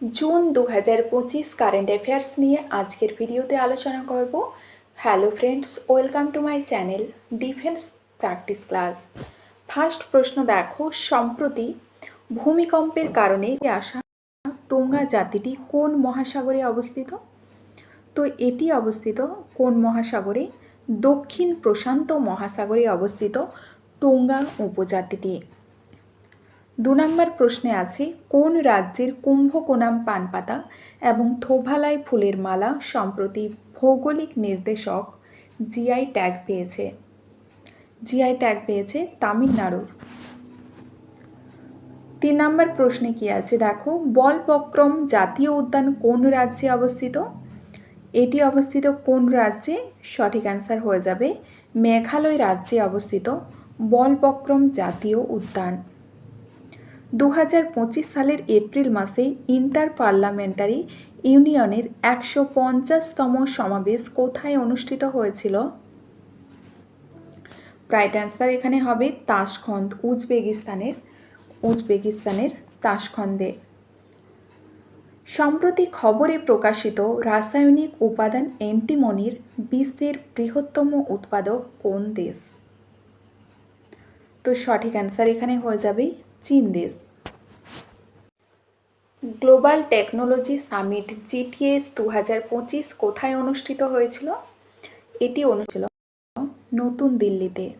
June দু হাজার পঁচিশ কারেন্ট অ্যাফেয়ার্স নিয়ে আজকের ভিডিওতে আলোচনা করব। Hello friends welcome to my channel defence practice class first প্রশ্ন দেখো, সম্প্রতি ভূমিকম্পের কারণে আসা টোঙ্গা জাতিটি কোন মহাসাগরে অবস্থিত? তো এটি অবস্থিত কোন মহাসাগরে? দক্ষিণ প্রশান্ত মহাসাগরে অবস্থিত টোঙ্গা উপজাতিটি। দু নম্বর প্রশ্নে আছে, কোন রাজ্যের কুম্ভকোনাম পানপাতা এবং থোভালাই ফুলের মালা সম্প্রতি ভৌগোলিক নির্দেশক জিআই ট্যাগ পেয়েছে? জিআই ট্যাগ পেয়েছে তামিলনাড়ুর। তিন নম্বর প্রশ্নে কি আছে? দেখো, বলপক্রম জাতীয় উদ্যান কোন রাজ্যে অবস্থিত? এটি অবস্থিত কোন রাজ্যে? সঠিক অ্যান্সার হয়ে যাবে, মেঘালয় রাজ্যে অবস্থিত বলপক্রম জাতীয় উদ্যান। দু হাজার পঁচিশ সালের এপ্রিল মাসে ইন্টার পার্লামেন্টারি ইউনিয়নের একশো পঞ্চাশতম সমাবেশ কোথায় অনুষ্ঠিত হয়েছিল? রাইট অ্যান্সার এখানে হবে তাসখন্দ, উজবেকিস্তানের উজবেকিস্তানের তাসখন্দে। সম্প্রতি খবরে প্রকাশিত রাসায়নিক উপাদান অ্যান্টিমনির বিশ্বের বৃহত্তম উৎপাদক কোন দেশ? তো সঠিক অ্যান্সার এখানে হয়ে যাবে চীন দেশ। গ্লোবাল টেকনোলজি সামিট জিটিএস দু হাজার পঁচিশ কোথায় অনুষ্ঠিত হয়েছিল? এটি অনুষ্ঠিত নতুন দিল্লিতে।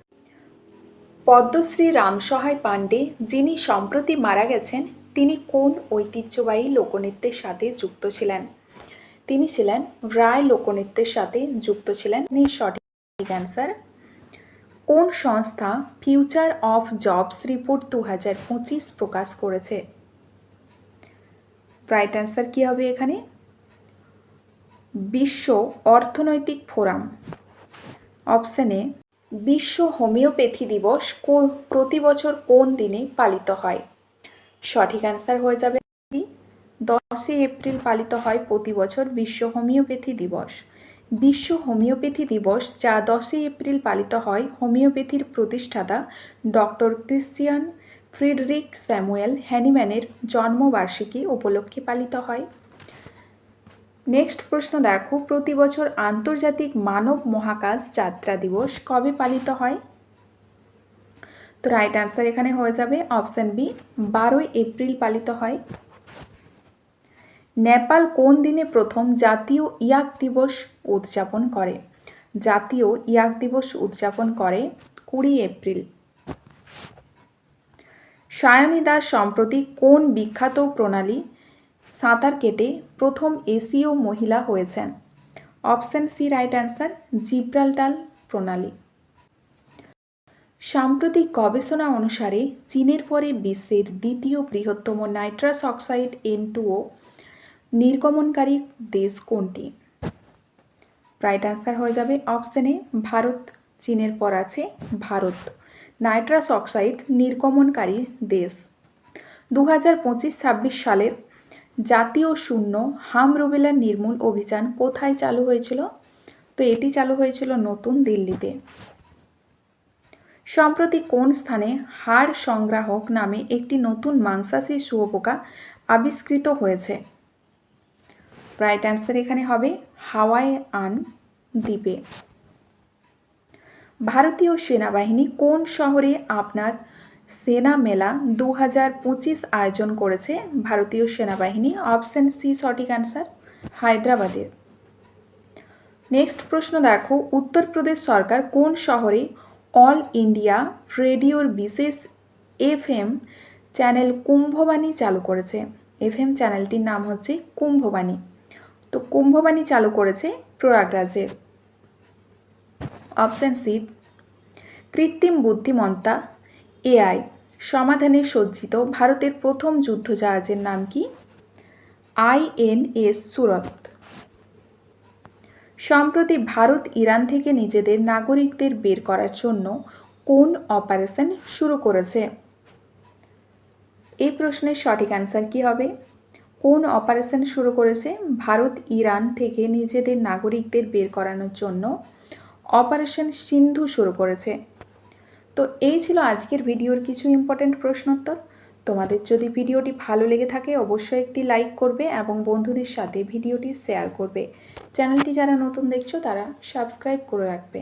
পদ্মশ্রী রামসহায় পাণ্ডে, যিনি সম্প্রতি মারা গেছেন, তিনি কোন ঐতিহ্যবাহী লোকনৃত্যের সাথে যুক্ত ছিলেন? তিনি ছিলেন রায় লোকনৃত্যের সাথে যুক্ত ছিলেন। সঠিক অ্যান্সার কোন সংস্থা ফিউচার অফ জবস রিপোর্ট দু হাজার পঁচিশ প্রকাশ করেছে? রাইট অ্যান্সার কী হবে এখানে? বিশ্ব অর্থনৈতিক ফোরাম। অপশানে বিশ্ব হোমিওপ্যাথি দিবস প্রতি বছর কোন দিনে পালিত হয়? সঠিক অ্যান্সার হয়ে যাবে। দশই এপ্রিল পালিত হয় প্রতি বছর বিশ্ব হোমিওপ্যাথি দিবস। বিশ্ব হোমিওপ্যাথি দিবস যা দশই এপ্রিল পালিত হয়। হোমিওপ্যাথির প্রতিষ্ঠাতা ডক্টর ক্রিশ্চিয়ান ফ্রিডরিক স্যামুয়েল হ্যানিম্যানের জন্মবার্ষিকী উপলক্ষে পালিত হয়। নেক্সট প্রশ্ন দেখো, প্রতি বছর আন্তর্জাতিক মানব মহাকাশ যাত্রা দিবস কবে পালিত হয়? তো রাইট অ্যান্সার এখানে হয়ে যাবে অপশান বি, বারোই এপ্রিল পালিত হয়। নেপাল কোন দিনে প্রথম জাতীয় ইয়াক দিবস উদযাপন করে? জাতীয় ইয়াক দিবস উদযাপন করে কুড়ি এপ্রিল। সায়নী দাস সম্প্রতি কোন বিখ্যাত প্রণালী সাঁতার কেটে প্রথম এশীয় মহিলা হয়েছেন? Option C right answer Gibraltar প্রণালী। সাম্প্রতিক গবেষণা অনুসারে চীনের পরে বিশ্বের দ্বিতীয় বৃহত্তম nitrous oxide N two O নির্গমনকারী দেশ কোনটি? রাইট অ্যান্সার হয়ে যাবে অপশানে ভারত, চীনের পর আছে ভারত। নাইট্রাস অক্সাইড নির্গমনকারী দেশ। দু হাজার পঁচিশ ছাব্বিশ সালের জাতীয় শূন্য হাম রুবেলা নির্মূল অভিযান কোথায় চালু হয়েছিল? তো এটি চালু হয়েছিল নতুন দিল্লিতে। সম্প্রতি কোন স্থানে হাড় সংগ্রাহক নামে একটি নতুন মাংসাশী শুয়োপোকা আবিষ্কৃত হয়েছে? রাইট অ্যান্সার এখানে হবে হাওয়াই আন দ্বীপে। ভারতীয় সেনাবাহিনী কোন শহরে আপনার সেনা মেলা দু হাজার পঁচিশ আয়োজন করেছে? ভারতীয় সেনাবাহিনী অপশান সি সঠিক অ্যান্সার হায়দ্রাবাদের নেক্সট প্রশ্ন দেখো, উত্তরপ্রদেশ সরকার কোন শহরে অল ইন্ডিয়া রেডিওর বিশেষ এফএম চ্যানেল কুম্ভবাণী চালু করেছে? এফএম চ্যানেলটির নাম হচ্ছে কুম্ভবাণী। তো কুম্ভবাণী চালু করেছে প্রয়াগরাজে। অপশান সি কৃত্রিম বুদ্ধিমত্তা এআই সমাধানে সজ্জিত ভারতের প্রথম যুদ্ধজাহাজের নাম কি? আইএনএস সুরত। সম্প্রতি ভারত ইরান থেকে নিজেদের নাগরিকদের বের করার জন্য কোন অপারেশন শুরু করেছে? এই প্রশ্নের সঠিক অ্যান্সার কি হবে? কোন অপারেশন শুরু করেছে? ভারত, ইরান থেকে নিজেদের নাগরিকদের বের করানোর জন্য অপারেশন সিন্ধু শুরু করেছে। তো এই ছিল আজকের ভিডিওর কিছু ইম্পর্টেন্ট প্রশ্নোত্তর। তোমাদের যদি ভিডিওটি ভালো লেগে থাকে, অবশ্যই একটি লাইক করবে এবং বন্ধুদের সাথে ভিডিওটি শেয়ার করবে। চ্যানেলটি যারা নতুন দেখছ, তারা সাবস্ক্রাইব করে রাখবে।